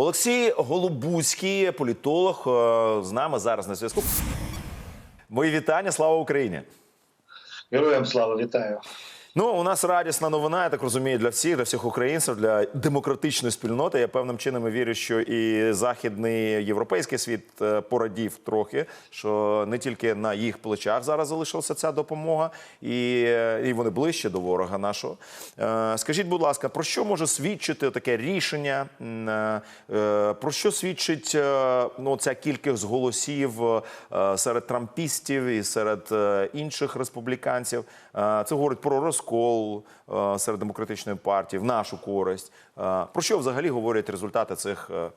Олексій Голубузький, політолог, е, з нами зараз на зв'язку. Мої вітання, слава Україні! Героям слава вітаю. Ну, у нас радісна новина, я так розумію, для всіх, для всіх українців, для демократичної спільноти. Я певним чином вірю, що і західний європейський світ е, порадів трохи, що не тільки на їх плечах зараз залишилася ця допомога, і, е, і вони ближче до ворога нашого. Е, Скажіть, будь ласка, про що може свідчити таке рішення? Про що свідчить ну, ця кількість голосів серед трампістів і серед інших республіканців? Це говорить про розкол е, серед демократичної партії в нашу користь. Е, Про що взагалі говорять результати цих е,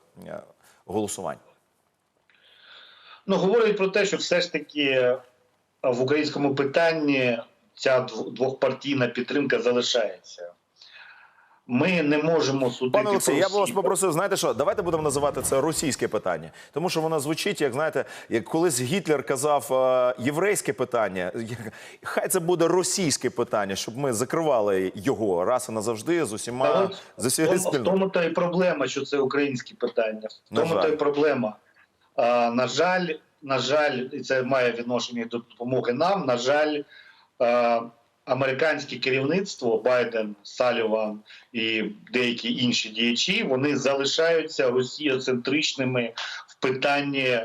голосувань? Ну говорять про те, що все ж таки в українському питанні ця дв- двохпартійна підтримка залишається. Ми не можемо судити. Пане Олексій, я б вас попросив, знаєте що, давайте будемо називати це російське питання, тому що воно звучить, як знаєте, як колись Гітлер казав е, єврейське питання. Хай це буде російське питання, щоб ми закривали його раз і назавжди з усіма з в усією тому, в тому та й проблема, що це українські питання. В тому та й проблема. А, на жаль, на жаль, і це має відношення до допомоги нам. На жаль, а, американське керівництво Байден, Саліван і деякі інші діячі вони залишаються росіоцентричними в питанні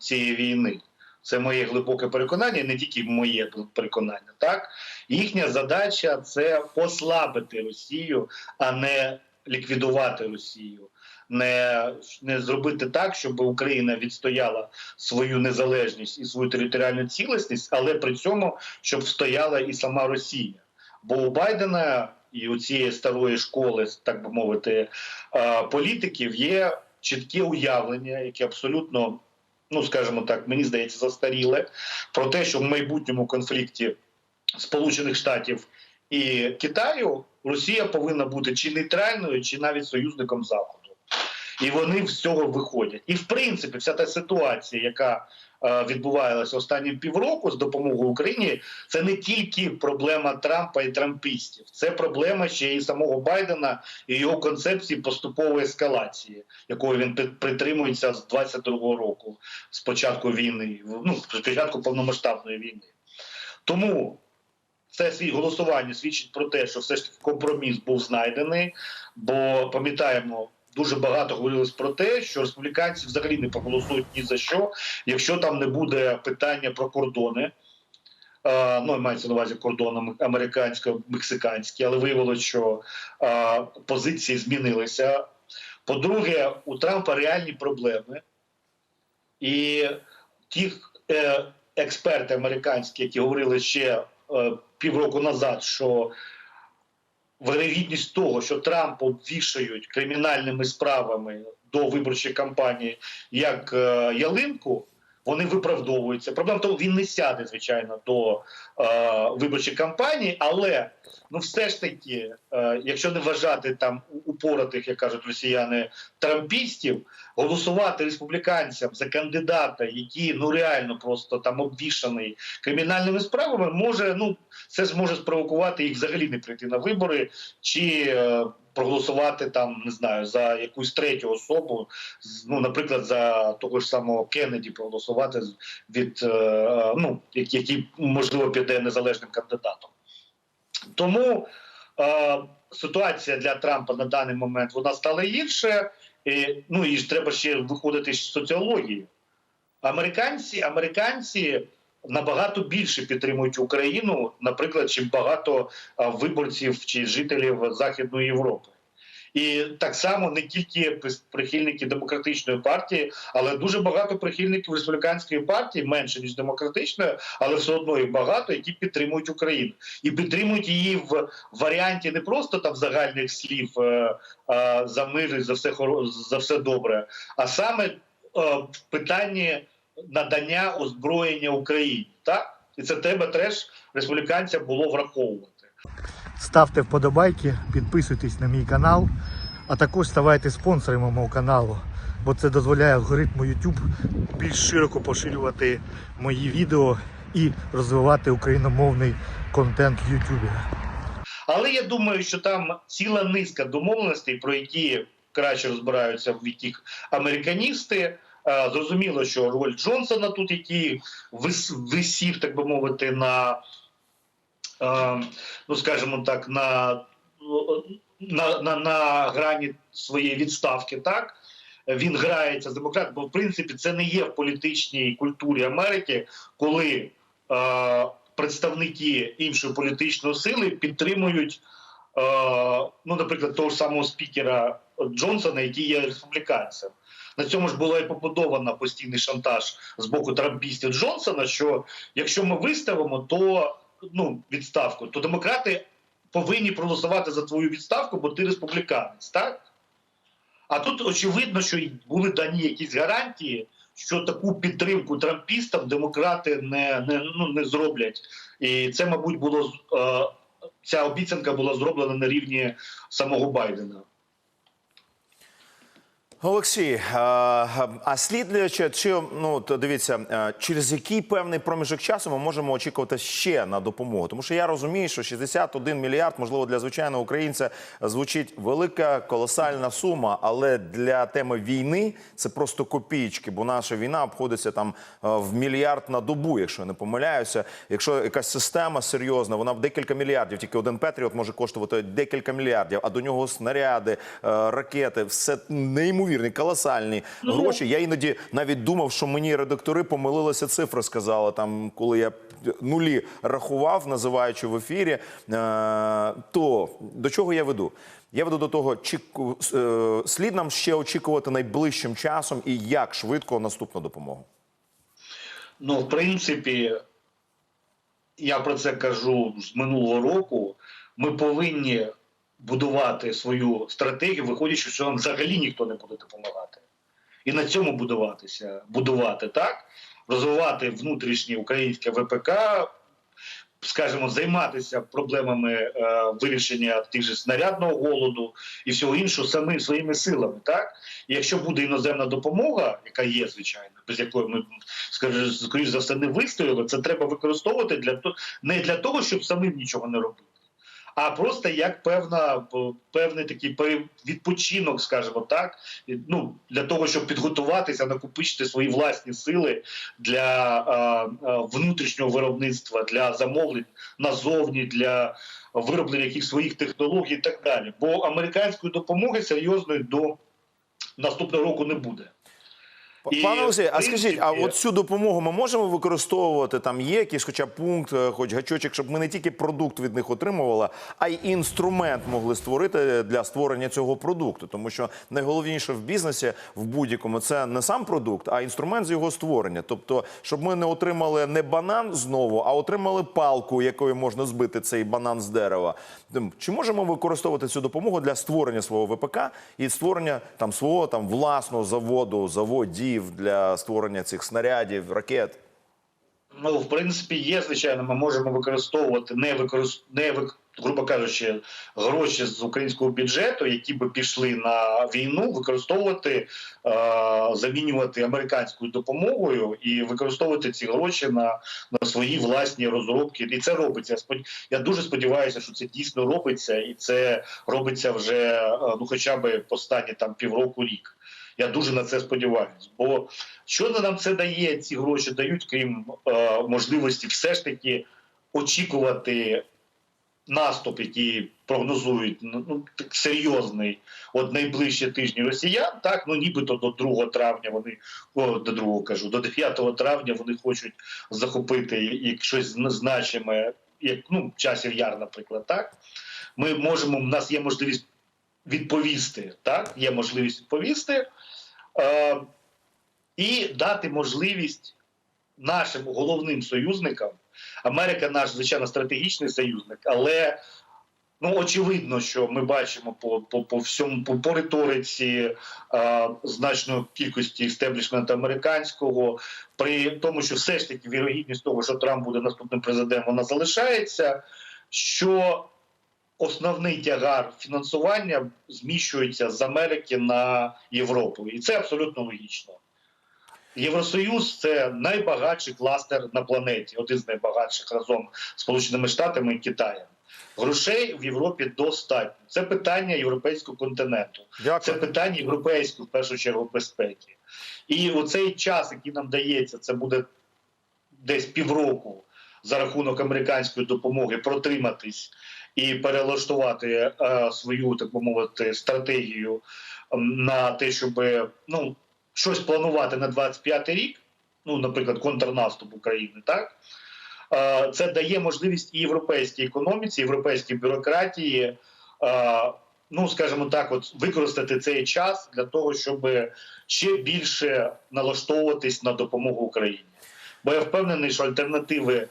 цієї війни. Це моє глибоке переконання, не тільки моє переконання. Так їхня задача це послабити Росію, а не ліквідувати Росію. Не, не зробити так, щоб Україна відстояла свою незалежність і свою територіальну цілісність, але при цьому щоб стояла і сама Росія. Бо у Байдена і у цієї старої школи, так би мовити, е, політиків є чітке уявлення, яке абсолютно, ну скажімо так, мені здається, застаріле, про те, що в майбутньому конфлікті Сполучених Штатів і Китаю Росія повинна бути чи нейтральною, чи навіть союзником Заходу. І вони з цього виходять. І в принципі, вся та ситуація, яка е, відбувалася останні півроку з допомогою Україні, це не тільки проблема Трампа і трампістів, це проблема ще і самого Байдена і його концепції поступової ескалації, якої він притримується з 22-го року, з початку війни, ну з початку повномасштабної війни. Тому це свій голосування свідчить про те, що все ж таки компроміс був знайдений. Бо пам'ятаємо, дуже багато говорилось про те, що республіканці взагалі не проголосують ні за що, якщо там не буде питання про кордони. Е, Ну, мається на увазі кордони американсько-мексиканські, але виявилося, що е, позиції змінилися. По-друге, у Трампа реальні проблеми, і ті е, експерти американські, які говорили ще півроку назад, що вирогідність того, що Трампа обвішають кримінальними справами до виборчої кампанії як е, ялинку, вони виправдовуються. Проблема в тому, він не сяде, звичайно, до е, виборчої кампанії, але ну все ж таки, е, якщо не вважати там упоротих, як кажуть росіяни, трампістів, голосувати республіканцям за кандидата, який ну реально просто там обвішаний кримінальними справами, може ну це зможе спровокувати їх взагалі не прийти на вибори чи е, проголосувати там, не знаю, за якусь третю особу, ну, наприклад, за того ж самого Кеннеді проголосувати від е, е, ну, як- який можливо піде незалежним кандидатом. Тому ситуація для Трампа на даний момент вона стала гірше. І, ну і ж треба ще виходити з соціології. Американці, американці набагато більше підтримують Україну, наприклад, чим багато виборців чи жителів Західної Європи. І так само не тільки прихильники демократичної партії, але дуже багато прихильників республіканської партії, менше ніж демократичної, але все одно їх багато, які підтримують Україну і підтримують її в варіанті не просто там загальних слів е, е, за мир і за все за все добре, а саме е, в питанні надання озброєння Україні. Так і це треба теж республіканцям було враховувати. Ставте вподобайки, підписуйтесь на мій канал, а також ставайте спонсорами мого каналу, бо це дозволяє алгоритму YouTube більш широко поширювати мої відео і розвивати україномовний контент в YouTube. Але я думаю, що там ціла низка домовленостей, про які краще розбираються в яких американісти. Зрозуміло, що роль Джонсона тут, який висів, так би мовити, на ну скажімо так, на, на, на, на грані своєї відставки, так він грається з демократом, бо в принципі це не є в політичній культурі Америки, коли е, представники іншої політичної сили підтримують, е, ну, наприклад, того ж самого спікера Джонсона, який є республіканцем. На цьому ж було і побудовано постійний шантаж з боку трампістів Джонсона. Що якщо ми виставимо, то ну відставку, то демократи повинні проголосувати за твою відставку, бо ти республіканець, так? А тут очевидно, що були дані якісь гарантії, що таку підтримку трампістам демократи не, не, ну, не зроблять. І це, мабуть, було е, ця обіцянка була зроблена на рівні самого Байдена. Олексій, а, а слід чи, ну дивіться, е, через який певний проміжок часу ми можемо очікувати ще на допомогу? Тому що я розумію, що 61 мільярд, можливо, для звичайного українця звучить велика колосальна сума, але для теми війни це просто копійки, бо наша війна обходиться там е, в мільярд на добу, якщо я не помиляюся. Якщо якась система серйозна, вона в декілька мільярдів. Тільки один Петріот може коштувати декілька мільярдів, а до нього снаряди, е, ракети, все неймовірні, колосальні гроші. Я іноді навіть думав, що мені редактори помилилися цифри, сказали там, коли я нулі рахував, називаючи в ефірі. Е, То до чого я веду? Я веду до того, чи е, слід нам ще очікувати найближчим часом і як швидко наступну допомогу. Ну, в принципі, я про це кажу з минулого року. Ми повинні будувати свою стратегію, виходячи, що нам взагалі ніхто не буде допомагати. І на цьому будуватися, будувати так, розвивати внутрішнє українське ВПК, скажімо, займатися проблемами е, вирішення тих же снарядного голоду і всього іншого самим своїми силами. Так, і якщо буде іноземна допомога, яка є звичайно, без якої ми скоріш за все не вистояли, це треба використовувати для не для того, щоб самим нічого не робити. А просто як певна певний такий відпочинок, скажімо так, ну для того, щоб підготуватися, накопичити свої власні сили для внутрішнього виробництва, для замовлень назовні, для вироблення якихось своїх технологій і так далі. Бо американської допомоги серйозної до наступного року не буде. І, Пане Олексій, а скажіть, а от цю допомогу ми можемо використовувати? Там є якийсь хоча пункт, е, хоч гачочок, щоб ми не тільки продукт від них отримували, а й інструмент могли створити для створення цього продукту. Тому що найголовніше в бізнесі в будь-якому це не сам продукт, а інструмент з його створення. Тобто, щоб ми не отримали не банан знову, а отримали палку, якою можна збити цей банан з дерева. Чи можемо використовувати цю допомогу для створення свого ВПК і створення там свого там власного заводу, заводів для створення цих снарядів, ракет? Ну, в принципі, є, звичайно, ми можемо використовувати не використ... не вик... грубо кажучи, гроші з українського бюджету, які би пішли на війну, використовувати, е... замінювати американською допомогою і використовувати ці гроші на, на свої власні розробки. І це робиться. Я спод... Я дуже сподіваюся, що це дійсно робиться, і це робиться вже е, ну, хоча б останні там півроку рік. Я дуже на це сподіваюся. Бо що нам це дає? Ці гроші дають, крім е, можливості, все ж таки очікувати наступ, який прогнозують ну, ну, так серйозний от найближчі тижні росіян. Так, ну нібито до 2 травня вони о, до 2 кажу, до 9 травня вони хочуть захопити як щось значиме, як ну часів яр, наприклад, так. Ми можемо, у нас є можливість відповісти, так, є можливість відповісти і дати можливість нашим головним союзникам. Америка наш звичайно стратегічний союзник, але ну очевидно, що ми бачимо по по, по всьому по, по риториці е, значної кількості істеблішменту американського, при тому, що все ж таки вірогідність того, що Трамп буде наступним президентом, вона залишається. Що основний тягар фінансування зміщується з Америки на Європу, і це абсолютно логічно. Євросоюз це найбагатший кластер на планеті, один з найбагатших разом з Сполученими Штатами і Китаєм. Грошей в Європі достатньо. Це питання європейського континенту. Це питання європейської, в першу чергу, безпеки. І оцей час, який нам дається, це буде десь півроку за рахунок американської допомоги протриматись і перелаштувати е, свою, так би мовити, стратегію на те, щоб ну, щось планувати на 25 рік, ну, наприклад, контрнаступ України, так? Е, Це дає можливість і європейській економіці, європейській бюрократії, е, ну скажімо так, от використати цей час для того, щоб ще більше налаштовуватись на допомогу Україні. Бо я впевнений, що альтернативи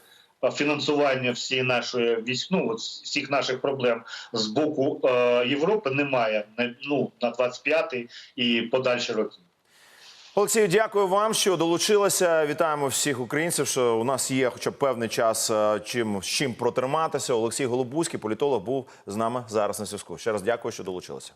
фінансування всієї нашої ну, всіх наших проблем з боку е, Європи немає ну, на 25-й і подальші роки. Олексію, дякую вам, що долучилися. Вітаємо всіх українців. Що у нас є, хоча б певний час, е, чим з чим протриматися. Олексій Голубузький, політолог, був з нами зараз на зв'язку. Ще раз дякую, що долучилися.